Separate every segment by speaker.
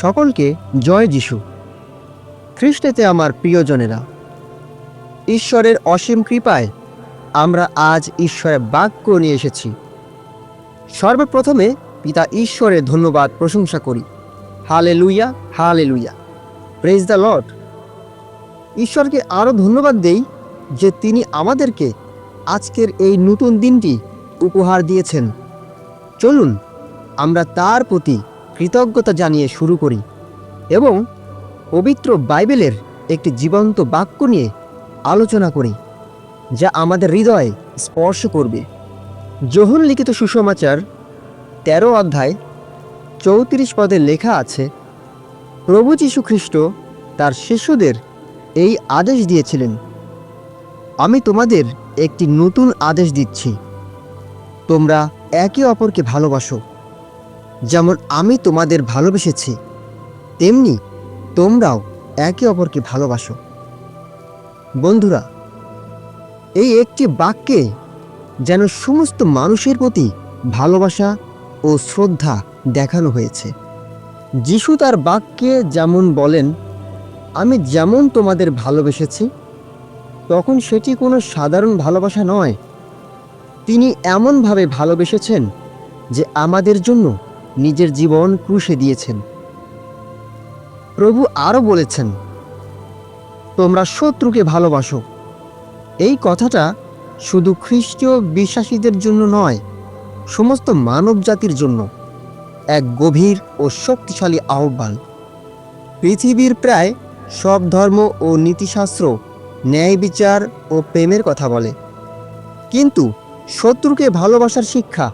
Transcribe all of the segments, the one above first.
Speaker 1: সকলকে জয় যিশু। খ্রিস্টেতে আমার প্রিয়জনেরা, ঈশ্বরের অসীম কৃপায় আমরা আজ ঈশ্বরের বাক্য নিয়ে এসেছি। সর্বপ্রথমে পিতা ঈশ্বরের ধন্যবাদ প্রশংসা করি। হালে লুইয়া হালে লুইয়া প্রেজ দ্য লর্ড ঈশ্বরকে আরও ধন্যবাদ দেই যে তিনি আমাদেরকে আজকের এই নতুন দিনটি উপহার দিয়েছেন। চলুন, আমরা তার প্রতি কৃতজ্ঞতা জানিয়ে শুরু করি এবং পবিত্র বাইবেলের একটি জীবন্ত বাক্য নিয়ে আলোচনা করি, যা আমাদের হৃদয়ে স্পর্শ করবে। যোহন লিখিত সুসমাচার তেরো অধ্যায় চৌত্রিশ পদে লেখা আছে, প্রভু যীশু খ্রিস্ট তার শিষ্যদের এই আদেশ দিয়েছিলেন, আমি তোমাদের একটি নতুন আদেশ দিচ্ছি। তোমরা একে অপরকে ভালোবাসো। যেমন আমি তোমাদের ভালোবেসেছি, তেমনি তোমরাও একে অপরকে ভালোবাসো। বন্ধুরা, এই একটি বাক্যে যেন সমস্ত মানুষের প্রতি ভালোবাসা ও শ্রদ্ধা দেখানো হয়েছে। যিশু তার বাক্যে যেমন বলেন, আমি যেমন তোমাদের ভালোবেসেছি, তখন সেটি কোনো সাধারণ ভালোবাসা নয়। তিনি এমনভাবে ভালোবেসেছেন যে আমাদের জন্য নিজের জীবন ক্রুশে দিয়েছেন। প্রভু আরও বলেছেন, তোমরা শত্রুকে ভালোবাসো। এই কথাটা শুধু খ্রিস্টীয় বিশ্বাসীদের জন্য নয়, সমস্ত মানব জাতির জন্য এক গভীর ও শক্তিশালী আহ্বান। পৃথিবীর প্রায় সব ধর্ম ও নীতিশাস্ত্র ন্যায় বিচার ও প্রেমের কথা বলে। কিন্তু শত্রুকে ভালোবাসার শিক্ষা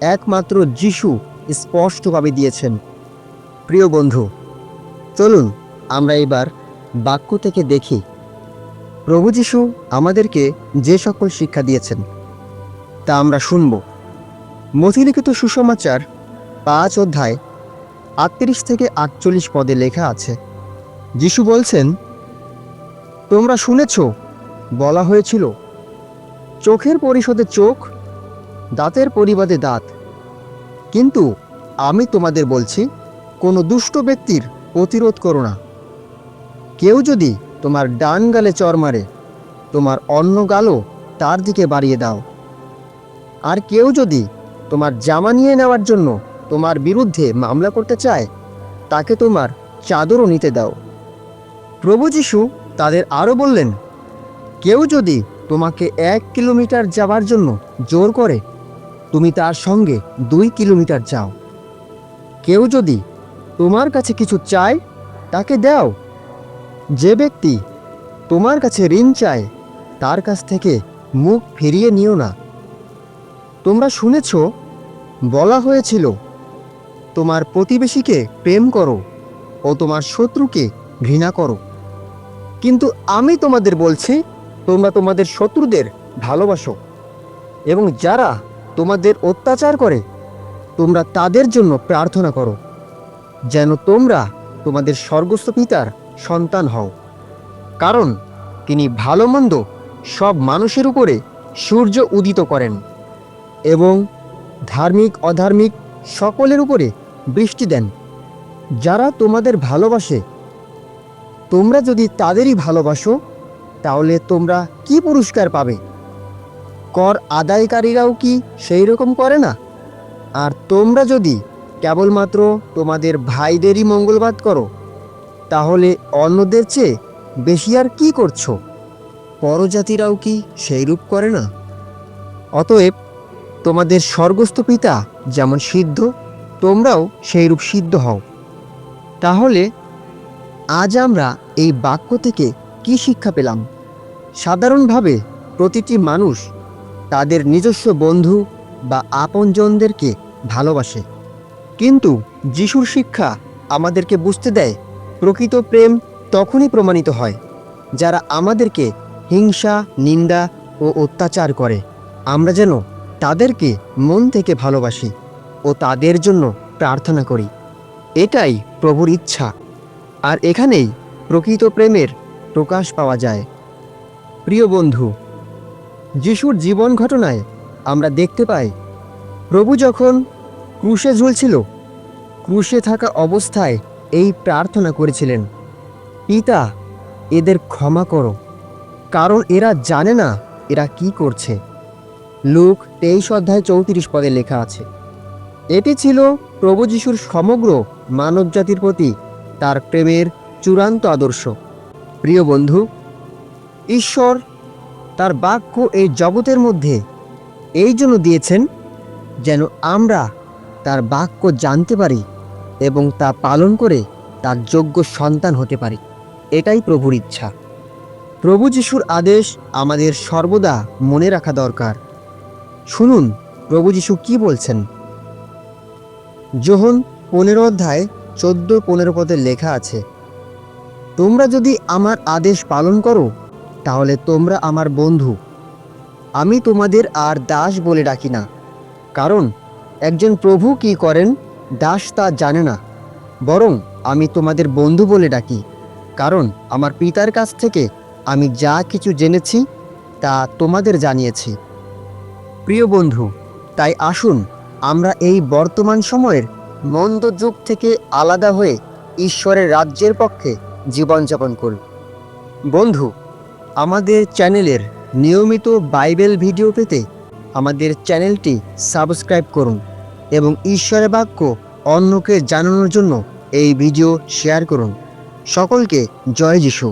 Speaker 1: একমাত্র যিশু স্পষ্টভাবে দিয়েছেন। প্রিয় বন্ধু, চলুন আমরা এবার বাক্য থেকে দেখি। প্রভু যিশু আমাদেরকে যে সকল শিক্ষা দিয়েছেন, তা আমরা শুনব। মথিলিখিত সুসমাচার পাঁচ অধ্যায় আটত্রিশ থেকে আটচল্লিশ পদে লেখা আছে। যিশু বলছেন, তোমরা শুনেছ, বলা হয়েছিল, চোখের পরিশোধে চোখ, দাঁতের পরিবাদে দাঁত। কিন্তু আমি তোমাদের বলছি, কোনো দুষ্ট ব্যক্তির প্রতিরোধ করো না। কেউ যদি তোমার ডান গালে চর মারে, তোমার অন্য গালও তার দিকে বাড়িয়ে দাও। আর কেউ যদি তোমার জামা নিয়ে নেওয়ার জন্য তোমার বিরুদ্ধে মামলা করতে চায়, তাকে তোমার চাদরও নিতে দাও। প্রভু যিশু তাদের আরও বললেন, কেউ যদি তোমাকে এক কিলোমিটার যাবার জন্য জোর করে তুমি তার সঙ্গে দুই কিলোমিটার যাও। কেউ যদি তোমার কাছে কিছু চায়, তাকে দাও। যে ব্যক্তি তোমার কাছে ঋণ চায়, তার কাছ থেকে মুখ ফিরিয়ে নিও না। তোমরা শুনেছ, বলা হয়েছিল, তোমার প্রতিবেশীকে প্রেম করো ও তোমার শত্রুকে ঘৃণা করো। কিন্তু আমি তোমাদের বলছি, তোমরা তোমাদের শত্রুদের ভালোবাসো এবং যারা তোমাদের অত্যাচার করে। তোমরা তাদের জন্য প্রার্থনা করো, যেন তোমরা তোমাদের স্বর্গস্থ পিতার সন্তান হও। কারণ তিনি ভালো মন্দ সব মানুষের উপরে সূর্য উদিত করেন এবং ধার্মিক, অধার্মিক সকলের উপরে বৃষ্টি দেন। যারা তোমাদের ভালোবাসে, তোমরা যদি তাদেরই ভালোবাসো, তাহলে তোমরা কি পুরস্কার পাবে? কর আদায়কারীরাও কি সেই রকম করে না? আর তোমরা যদি কেবলমাত্র তোমাদের ভাইদেরই মঙ্গলবাদ করো, তাহলে অন্যদের চেয়ে বেশি আর কি করছ? পরজাতিরাও কি সেইরূপ করে না? অতএব তোমাদের স্বর্গস্থ পিতা যেমন সিদ্ধ, তোমরাও সেইরূপ সিদ্ধ হও। তাহলে আজ আমরা এই বাক্য থেকে কি শিক্ষা পেলাম? সাধারণভাবে প্রতিটি মানুষ তাদের নিজস্ব বন্ধু বা আপনজনদেরকে ভালোবাসে। কিন্তু যিশুর শিক্ষা আমাদেরকে বুঝতে দেয়, প্রকৃত প্রেম তখনই প্রমাণিত হয়, যারা আমাদেরকে হিংসা, নিন্দা ও অত্যাচার করে। আমরা যেন তাদেরকে মন থেকে ভালোবাসি ও তাদের জন্য প্রার্থনা করি। এটাই প্রভুর ইচ্ছা। আর এখানেই প্রকৃত প্রেমের প্রকাশ পাওয়া যায়। প্রিয় বন্ধু যিশুর জীবন ঘটনায় আমরা দেখতে পাই, প্রভু যখন ক্রুশে ঝুলছিল, ক্রুশে থাকা অবস্থায় এই প্রার্থনা করেছিলেন, পিতা, এদের ক্ষমা করো, কারণ এরা জানে না এরা কি করছে। লুক তেইশ অধ্যায় চৌত্রিশ পদে লেখা আছে, এটি ছিল প্রভু যিশুর সমগ্র মানবজাতির প্রতি তার প্রেমের চূড়ান্ত আদর্শ। প্রিয় বন্ধু, ঈশ্বর তার বাক্য এই জগতের মধ্যে এই জন্য দিয়েছেন যেন আমরা তার বাক্য জানতে পারি এবং তা পালন করে তার যোগ্য সন্তান হতে পারি। এটাই প্রভুর ইচ্ছা। প্রভু যিশুর আদেশ আমাদের সর্বদা মনে রাখা দরকার। শুনুন, প্রভু যিশু কি বলছেন? যোহন পনেরো অধ্যায় চোদ্দ পনেরো পদে লেখা আছে, তোমরা যদি আমার আদেশ পালন করো তাহলে তোমরা আমার বন্ধু। আমি তোমাদের আর দাস বলে ডাকি না। কারণ, একজন প্রভু কি করেন, দাস তা জানে না। বরং, আমি তোমাদের বন্ধু বলে ডাকি। কারণ, আমার পিতার কাছ থেকে আমি যা কিছু জেনেছি, তা তোমাদের জানিয়েছি। প্রিয় বন্ধু, তাই আসুন, আমরা এই বর্তমান সময়ের মন্দ যুগ থেকে আলাদা হয়ে ঈশ্বরের রাজ্যের পক্ষে জীবনযাপন করি। বন্ধু আমাদের চ্যানেলের নিয়মিত বাইবেল ভিডিও পেতে আমাদের চ্যানেলটি সাবস্ক্রাইব করুন এবং ঈশ্বরের বাক্য অন্যকে জানানোর জন্য এই ভিডিও শেয়ার করুন। সকলকে জয় যিশু।